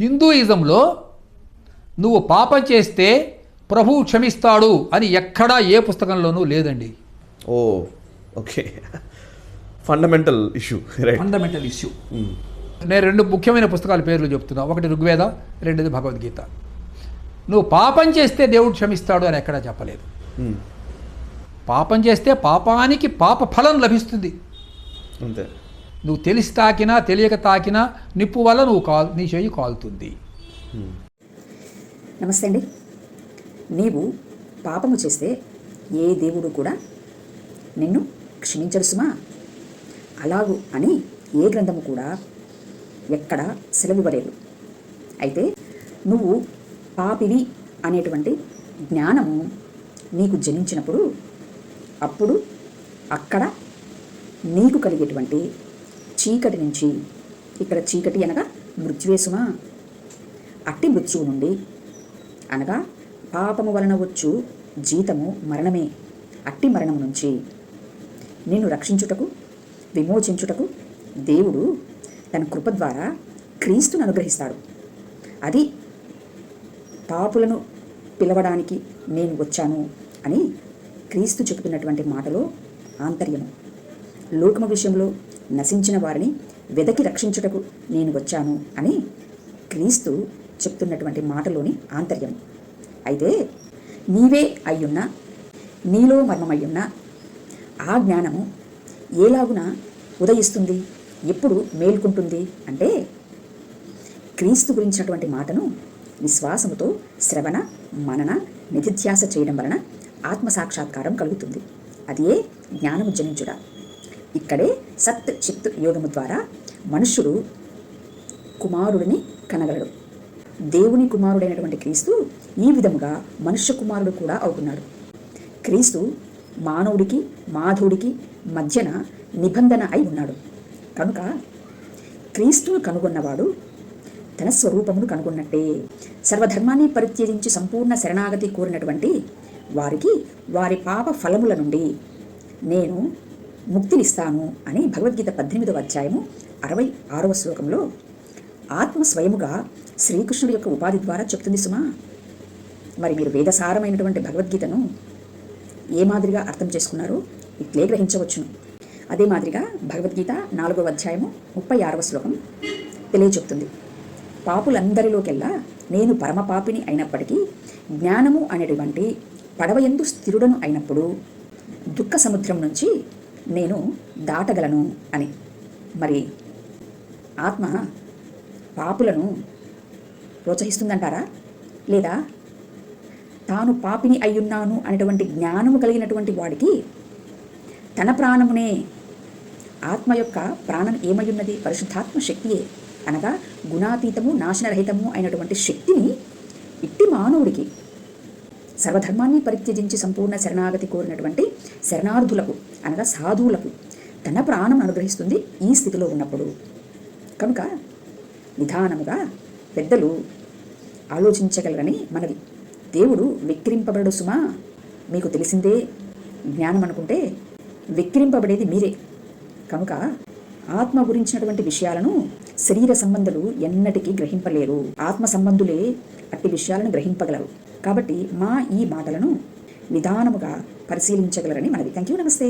హిందూయిజంలో నువ్వు పాపం చేస్తే ప్రభువు క్షమిస్తాడు అని ఎక్కడా ఏ పుస్తకంలోనూ లేదండి. ఓ okay. Fundamental issue right fundamental issue నేను రెండు ముఖ్యమైన పుస్తకాల పేర్లు చెప్తున్నా. ఒకటి ఋగ్వేద రెండోది భగవద్గీత. నువ్వు పాపం చేస్తే దేవుడు క్షమిస్తాడు అని ఎక్కడా చెప్పలేదు. పాపం చేస్తే పాపానికి పాప ఫలం లభిస్తుంది. అంతే. నువ్వు తెలిసి తాకినా తెలియక తాకినా నిప్పు వల్ల నువ్వు కాల్ నీ చేయి కాలుతుంది. నమస్తే అండి. నీవు పాపము చేస్తే ఏ దేవుడు కూడా నిన్ను క్షమించడు సుమా అలాగు అని ఏ గ్రంథము కూడా ఎక్కడ సెలవివ్వలేదు. అయితే నువ్వు పాపివి అనేటువంటి జ్ఞానము నీకు జనించినప్పుడు అప్పుడు అక్కడ నీకు కలిగేటువంటి చీకటి నుంచి. ఇక్కడ చీకటి అనగా మృత్యువేశమా? అట్టి మృత్యువు నుండి. అనగా పాపము వలన వచ్చు జీతము మరణమే. అట్టి మరణం నుంచి. నిన్ను రక్షించుటకు విమోచించుటకు దేవుడు తన కృప ద్వారా క్రీస్తును అనుగ్రహిస్తాడు. అది పాపులను పిలవడానికి నేను వచ్చాను అని క్రీస్తు చెబుతున్నటువంటి మాటలో ఆంతర్యము. లోకము విషయంలో నశించిన వారిని వెదకి రక్షించుటకు నేను వచ్చాను అని క్రీస్తు చెప్తున్నటువంటి మాటలోని ఆంతర్యం. అయితే నీవే అయ్యున్నా నీలో మర్మమయ్యున్నా ఆ జ్ఞానము ఏలాగున ఉదయిస్తుంది? ఎప్పుడు మేల్కొంటుంది? అంటే క్రీస్తు గురించినటువంటి మాటను విశ్వాసముతో శ్రవణ మనన నిధిధ్యాస చేయడం వలన ఆత్మ సాక్షాత్కారం కలుగుతుంది. అదే జ్ఞానము జనించుడా ఇక్కడే సత్ చిత్ యోగము ద్వారా మనుషుడు కుమారుడిని కనగలడు. దేవుని కుమారుడైనటువంటి క్రీస్తు ఈ విధముగా మనుష్య కుమారుడు కూడా అవుతున్నాడు. క్రీస్తు మానవుడికి మాధవుడికి మధ్యన నిబంధన అయి ఉన్నాడు. కనుక క్రీస్తును కనుగొన్నవాడు తన స్వరూపమును కనుగొన్నట్టే సర్వధర్మాన్ని పరిత్యజించి సంపూర్ణ శరణాగతి కోరినటువంటి వారికి వారి పాప ఫలముల నుండి నేను ముక్తినిస్తాను అని భగవద్గీత పద్దెనిమిదవ అధ్యాయము అరవై ఆరవ శ్లోకంలో ఆత్మ స్వయముగా శ్రీకృష్ణుడి యొక్క ఉపాధి ద్వారా చెప్తుంది సుమా. మరి మీరు వేదసారమైనటువంటి భగవద్గీతను ఏ మాదిరిగా అర్థం చేసుకున్నారో ఇట్లే గ్రహించవచ్చును. అదే మాదిరిగా భగవద్గీత నాలుగవ అధ్యాయము ముప్పై ఆరవ శ్లోకం తెలియచెప్తుంది. పాపులందరిలోకెల్లా నేను పరమపాపిని అయినప్పటికీ జ్ఞానము అనేటువంటి పడవయందు స్థిరుడను అయినప్పుడు దుఃఖ సముద్రం నుంచి నేను దాటగలను అని. మరి ఆత్మ పాపులను ప్రోత్సహిస్తుందంటారా? లేదా తాను పాపిని అయ్యున్నాను అనేటువంటి జ్ఞానము కలిగినటువంటి వాడికి తన ప్రాణమునే ఆత్మ యొక్క ప్రాణం ఏమయ్యున్నది? పరిశుద్ధాత్మ శక్తియే. అనగా గుణాతీతము నాశనరహితము అయినటువంటి శక్తిని ఇట్టి మానవుడికి సర్వధర్మాన్ని పరిత్యజించి సంపూర్ణ శరణాగతి కోరినటువంటి శరణార్థులకు అనగా సాధువులకు తన ప్రాణం అనుగ్రహిస్తుంది ఈ స్థితిలో ఉన్నప్పుడు. కనుక నిదానముగా పెద్దలు ఆలోచించగలరని మనవి. దేవుడు వెక్కిరింపబడు సుమా మీకు తెలిసిందే జ్ఞానం అనుకుంటే విక్రింపబడేది మీరే. కనుక ఆత్మ గురించినటువంటి విషయాలను శరీర సంబంధులు ఎన్నటికీ గ్రహింపలేరు. ఆత్మ సంబంధులే అట్టి విషయాలను గ్రహింపగలరు. కాబట్టి మా ఈ మాటలను నిదానముగా పరిశీలించగలరని మనవి. థ్యాంక్ యూ నమస్తే.